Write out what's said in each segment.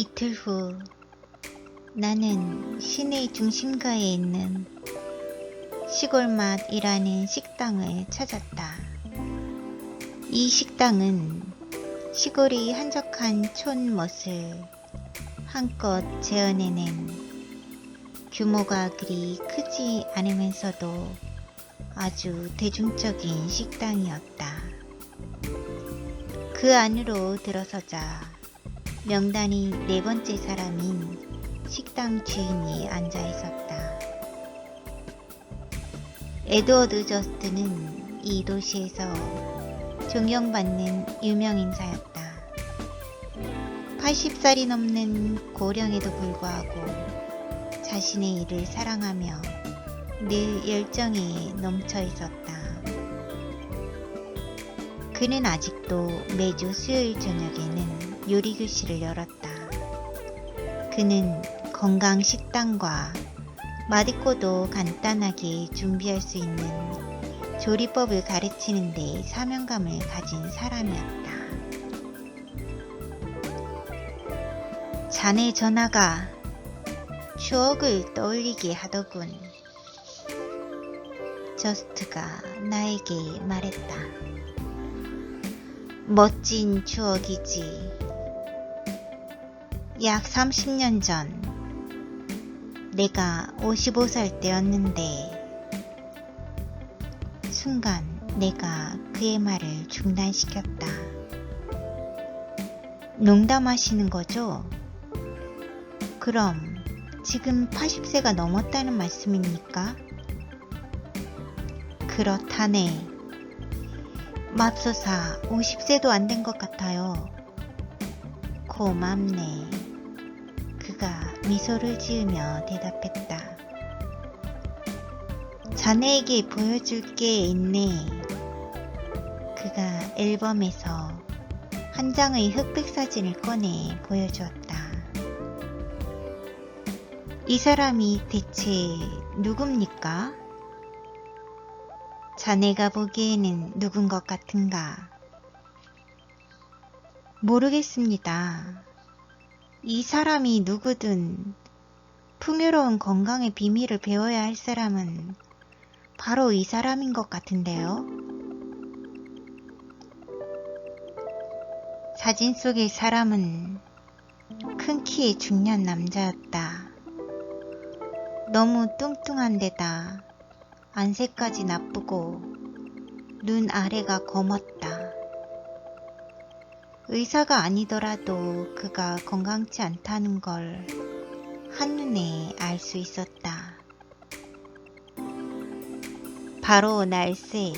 이틀 후 나는 시내 중심가에 있는 시골맛이라는 식당을 찾았다. 이 식당은 시골이 한적한 촌 멋을 한껏 재현해낸 규모가 그리 크지 않으면서도 아주 대중적인 식당이었다. 그 안으로 들어서자 명단이 네 번째 사람인 식당 주인이 앉아 있었다. 에드워드 저스트는 이 도시에서 존경받는 유명인사였다. 80살이 넘는 고령에도 불구하고 자신의 일을 사랑하며 늘 열정이 넘쳐 있었다. 그는 아직도 매주 수요일 저녁에는 요리 교실을 열었다. 그는 건강 식단과 맛있고도 간단하게 준비할 수 있는 조리법을 가르치는 데 사명감을 가진 사람이었다. 자네 전화가 추억을 떠올리게 하더군. 저스트가 나에게 말했다. 멋진 추억이지. 약 30년 전, 내가 55살 때였는데, 순간 내가 그의 말을 중단시켰다. 농담하시는 거죠? 그럼 지금 80세가 넘었다는 말씀입니까? 그렇다네. 맙소사 50세도 안 된 것 같아요. 고맙네. 그가 미소를 지으며 대답했다. 자네에게 보여줄 게 있네. 그가 앨범에서 한 장의 흑백 사진을 꺼내 보여주었다. 이 사람이 대체 누굽니까? 자네가 보기에는 누군 것 같은가? 모르겠습니다. 이 사람이 누구든 풍요로운 건강의 비밀을 배워야 할 사람은 바로 이 사람인 것 같은데요. 사진 속의 사람은 큰 키의 중년 남자였다. 너무 뚱뚱한 데다 안색까지 나쁘고 눈 아래가 검었다. 의사가 아니더라도 그가 건강치 않다는 걸 한눈에 알 수 있었다. 바로 날새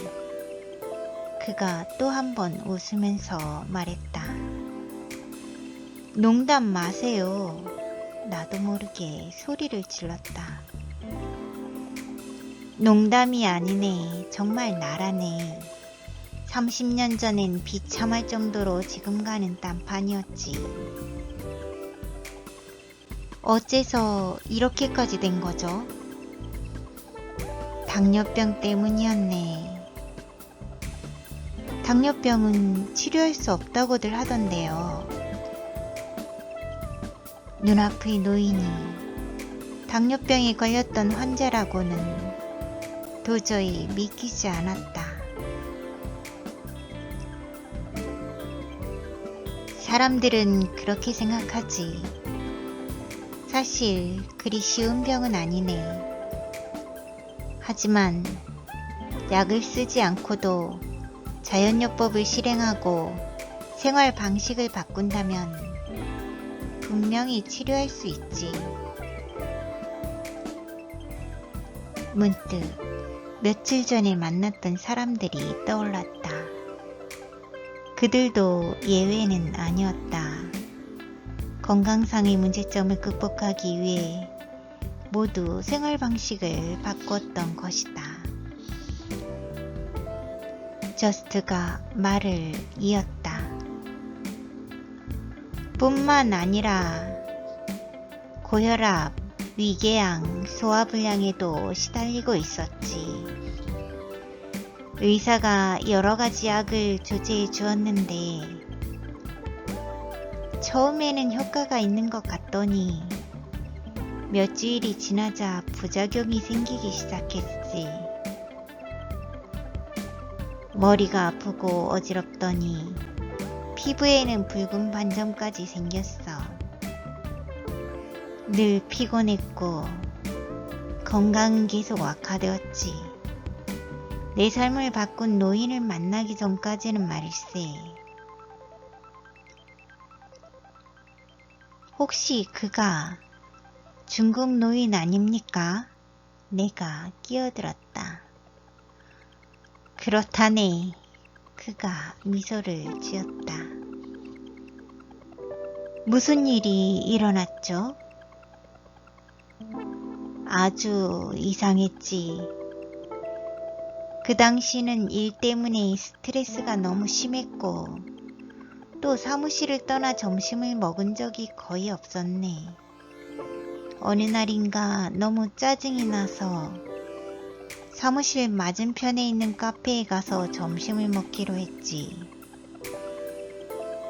그가 또 한 번 웃으면서 말했다. 농담 마세요. 나도 모르게 소리를 질렀다. 농담이 아니네. 정말 나라네. 30년 전엔 비참할 정도로 지금 가는 딴판이었지. 어째서 이렇게까지 된 거죠? 당뇨병 때문이었네. 당뇨병은 치료할 수 없다고들 하던데요. 눈앞의 노인이 당뇨병에 걸렸던 환자라고는 도저히 믿기지 않았다. 사람들은 그렇게 생각하지. 사실 그리 쉬운 병은 아니네. 하지만 약을 쓰지 않고도 자연요법을 실행하고 생활 방식을 바꾼다면 분명히 치료할 수 있지. 문득 며칠 전에 만났던 사람들이 떠올랐다. 그들도 예외는 아니었다. 건강상의 문제점을 극복하기 위해 모두 생활 방식을 바꿨던 것이다. 저스트가 말을 이었다. 뿐만 아니라 고혈압, 위궤양, 소화불량에도 시달리고 있었지. 의사가 여러 가지 약을 조제해 주었는데 처음에는 효과가 있는 것 같더니 몇 주일이 지나자 부작용이 생기기 시작했지. 머리가 아프고 어지럽더니 피부에는 붉은 반점까지 생겼어. 늘 피곤했고 건강은 계속 악화되었지. 내 삶을 바꾼 노인을 만나기 전까지는 말일세. 혹시 그가 중국 노인 아닙니까? 내가 끼어들었다. 그렇다네. 그가 미소를 지었다. 무슨 일이 일어났죠? 아주 이상했지. 그 당시는 일 때문에 스트레스가 너무 심했고, 또 사무실을 떠나 점심을 먹은 적이 거의 없었네. 어느 날인가 너무 짜증이 나서 사무실 맞은편에 있는 카페에 가서 점심을 먹기로 했지.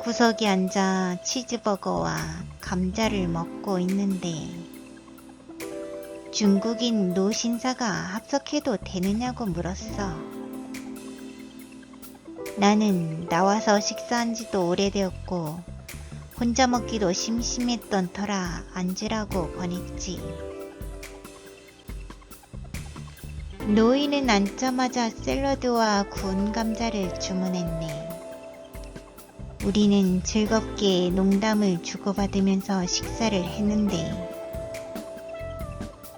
구석에 앉아 치즈버거와 감자를 먹고 있는데 중국인 노 신사가 합석해도 되느냐고 물었어. 나는 나와서 식사한 지도 오래되었고 혼자 먹기도 심심했던 터라 앉으라고 권했지. 노인은 앉자마자 샐러드와 구운 감자를 주문했네. 우리는 즐겁게 농담을 주고받으면서 식사를 했는데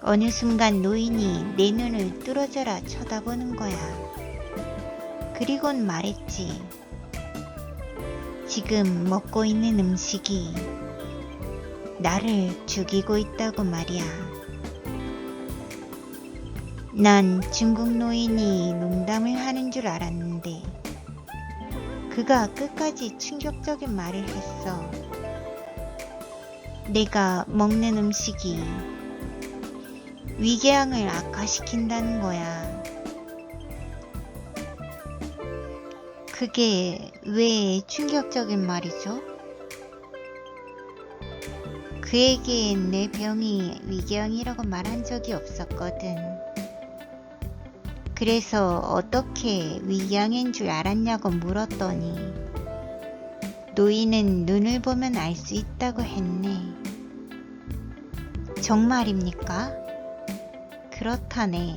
어느 순간 노인이 내 눈을 뚫어져라 쳐다보는 거야. 그리곤 말했지. 지금 먹고 있는 음식이 나를 죽이고 있다고 말이야. 난 중국 노인이 농담을 하는 줄 알았는데 그가 끝까지 충격적인 말을 했어. 내가 먹는 음식이 위궤양을 악화시킨다는 거야. 그게 왜 충격적인 말이죠? 그에게 내 병이 위궤양이라고 말한 적이 없었거든. 그래서 어떻게 위궤양인 줄 알았냐고 물었더니 노인은 눈을 보면 알 수 있다고 했네. 정말입니까? 그렇다네.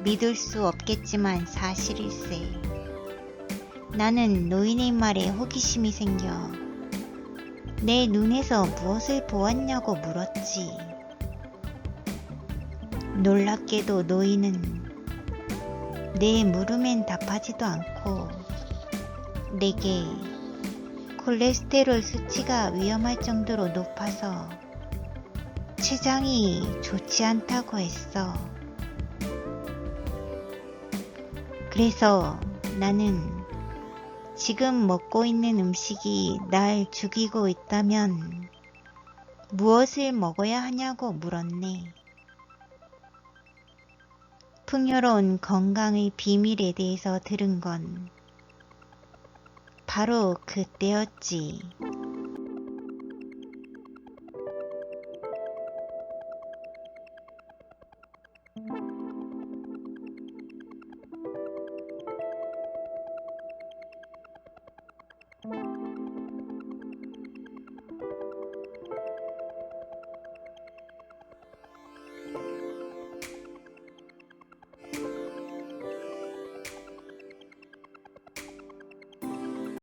믿을 수 없겠지만 사실일세. 나는 노인의 말에 호기심이 생겨 내 눈에서 무엇을 보았냐고 물었지. 놀랍게도 노인은 내 물음엔 답하지도 않고 내게 콜레스테롤 수치가 위험할 정도로 높아서 췌장이 좋지 않다고 했어. 그래서 나는 지금 먹고 있는 음식이 날 죽이고 있다면 무엇을 먹어야 하냐고 물었네. 풍요로운 건강의 비밀에 대해서 들은 건 바로 그때였지.